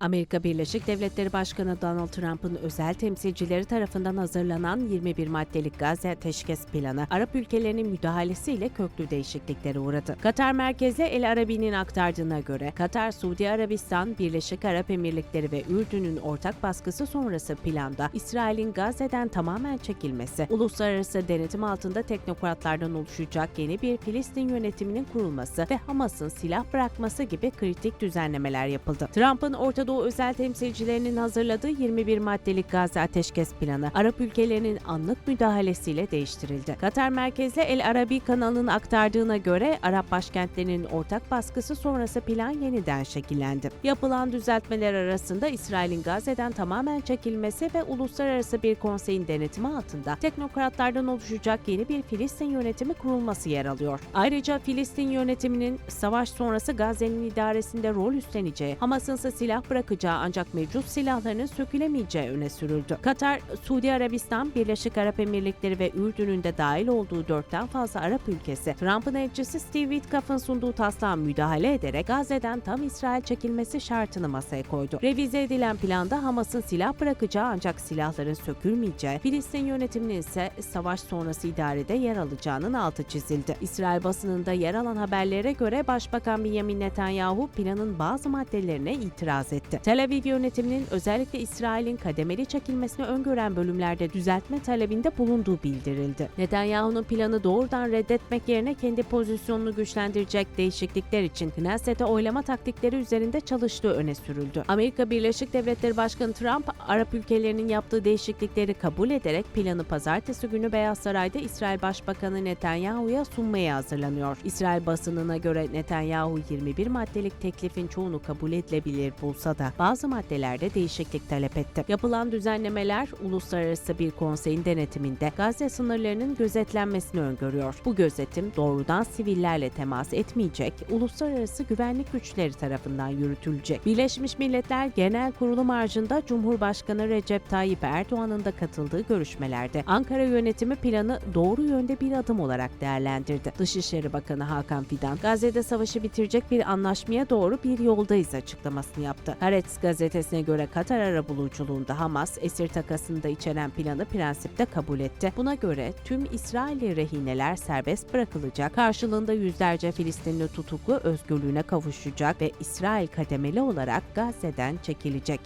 Amerika Birleşik Devletleri Başkanı Donald Trump'ın özel temsilcileri tarafından hazırlanan 21 maddelik Gazze ateşkes planı Arap ülkelerinin müdahalesiyle köklü değişikliklere uğradı. Katar merkezli El Arabi'nin aktardığına göre Katar, Suudi Arabistan, Birleşik Arap Emirlikleri ve Ürdün'ün ortak baskısı sonrası planda İsrail'in Gazze'den tamamen çekilmesi, uluslararası denetim altında teknokratlardan oluşacak yeni bir Filistin yönetiminin kurulması ve Hamas'ın silah bırakması gibi kritik düzenlemeler yapıldı. Trump'ın Orta Doğu özel temsilcilerinin hazırladığı 21 maddelik Gazze ateşkes planı Arap ülkelerinin anlık müdahalesiyle değiştirildi. Katar merkezli El Arabi kanalının aktardığına göre Arap başkentlerinin ortak baskısı sonrası plan yeniden şekillendi. Yapılan düzeltmeler arasında İsrail'in Gazze'den tamamen çekilmesi ve uluslararası bir konseyin denetimi altında teknokratlardan oluşacak yeni bir Filistin yönetimi kurulması yer alıyor. Ayrıca Filistin yönetiminin savaş sonrası Gazze'nin idaresinde rol üstleneceği, Hamas'ın ise silah bırakacağı ancak mevcut silahlarının sökülemeyeceği öne sürüldü. Katar, Suudi Arabistan, Birleşik Arap Emirlikleri ve Ürdün'ün de dahil olduğu dörtten fazla Arap ülkesi, Trump'ın elçisi Steve Witkoff'ın sunduğu taslağa müdahale ederek Gazze'den tam İsrail çekilmesi şartını masaya koydu. Revize edilen planda Hamas'ın silah bırakacağı ancak silahların sökülmeyeceği, Filistin yönetiminin ise savaş sonrası idarede yer alacağının altı çizildi. İsrail basınında yer alan haberlere göre Başbakan Benjamin Netanyahu planın bazı maddelerine itiraz etti. Tel Aviv yönetiminin özellikle İsrail'in kademeli çekilmesini öngören bölümlerde düzeltme talebinde bulunduğu bildirildi. Netanyahu'nun planı doğrudan reddetmek yerine kendi pozisyonunu güçlendirecek değişiklikler için Knesset'e oylama taktikleri üzerinde çalıştığı öne sürüldü. Amerika Birleşik Devletleri Başkanı Trump, Arap ülkelerinin yaptığı değişiklikleri kabul ederek planı pazartesi günü Beyaz Saray'da İsrail Başbakanı Netanyahu'ya sunmaya hazırlanıyor. İsrail basınına göre Netanyahu 21 maddelik teklifin çoğunu kabul edilebilir bulsa da bazı maddelerde değişiklik talep etti. Yapılan düzenlemeler uluslararası bir konseyin denetiminde Gazze sınırlarının gözetlenmesini öngörüyor. Bu gözetim doğrudan sivillerle temas etmeyecek, uluslararası güvenlik güçleri tarafından yürütülecek. Birleşmiş Milletler Genel Kurulu marjında Cumhurbaşkanı Recep Tayyip Erdoğan'ın da katıldığı görüşmelerde Ankara yönetimi planı doğru yönde bir adım olarak değerlendirdi. Dışişleri Bakanı Hakan Fidan, Gazze'de savaşı bitirecek bir anlaşmaya doğru bir yoldayız açıklamasını yaptı. Haaretz gazetesine göre Katar arabuluculuğunda Hamas esir takasını da içeren planı prensipte kabul etti. Buna göre tüm İsrailli rehineler serbest bırakılacak, karşılığında yüzlerce Filistinli tutuklu özgürlüğüne kavuşacak ve İsrail kademeli olarak Gazze'den çekilecek.